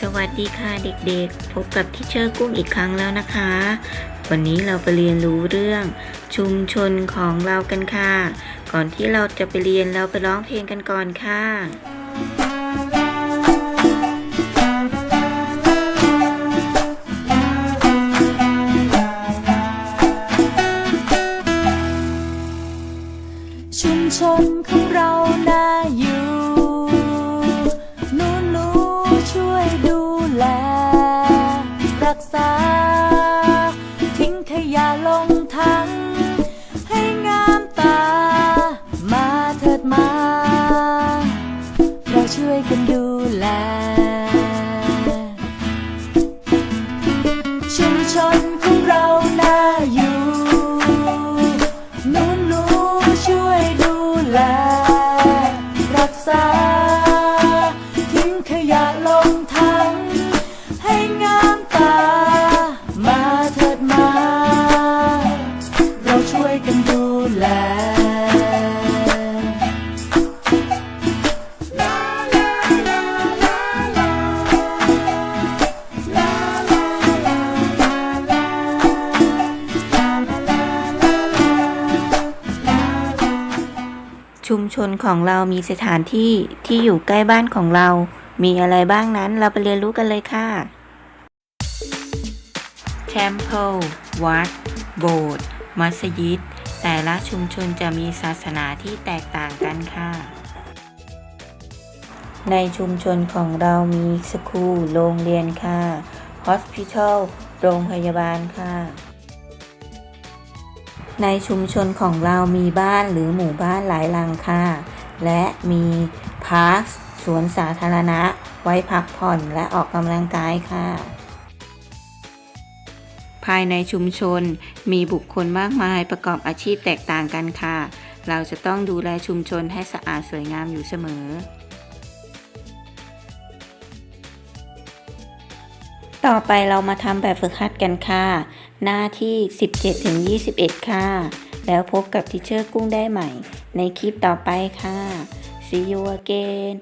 สวัสดีค่ะเด็กๆ พบกับทิเชอร์กุ้งอีกครั้งแล้วนะคะ วันนี้เราไปเรียนรู้เรื่องชุมชนของเรากันค่ะ ก่อนที่เราจะไปเรียนเราไปร้องเพลงกันก่อนค่ะ ชุมชนของเราน่าอยู่ ช่วยกันดูแล ชุมชนของเราน่าอยู่หนูหนูช่วยดูแล รักษา ทิ้งขยะลงถังให้งามตา มาเถิดมา เราช่วยกันดูแล ชุมชนของเรามีสถานที่ที่อยู่ใกล้บ้านของเรา มีอะไรบ้างนั้นเราไปเรียนรู้กันเลยค่ะ Temple วัด โบสถ์ มัสยิด แต่ละชุมชนจะมีศาสนาที่แตกต่างกันค่ะ ในชุมชนของเรามีสคูล โรงเรียนค่ะ Hospital โรงพยาบาลค่ะ ในชุมชนของเรามีบ้านหรือหมู่บ้านหลายหลังค่ะและมีพาร์คสวนสาธารณะ ไว้พักผ่อนและออกกำลังกายค่ะ ภายในชุมชนมีบุคคลมากมายประกอบอาชีพแตกต่างกันค่ะ เราจะต้องดูแลชุมชนให้สะอาดสวยงามอยู่เสมอ ต่อไปเรามาทำแบบฝึกหัดกันค่ะ หน้าที่ 17ถึง21 ค่ะ แล้วพบกับทิเชอร์กุ้งได้ใหม่ ในคลิปต่อไปค่ะ See you again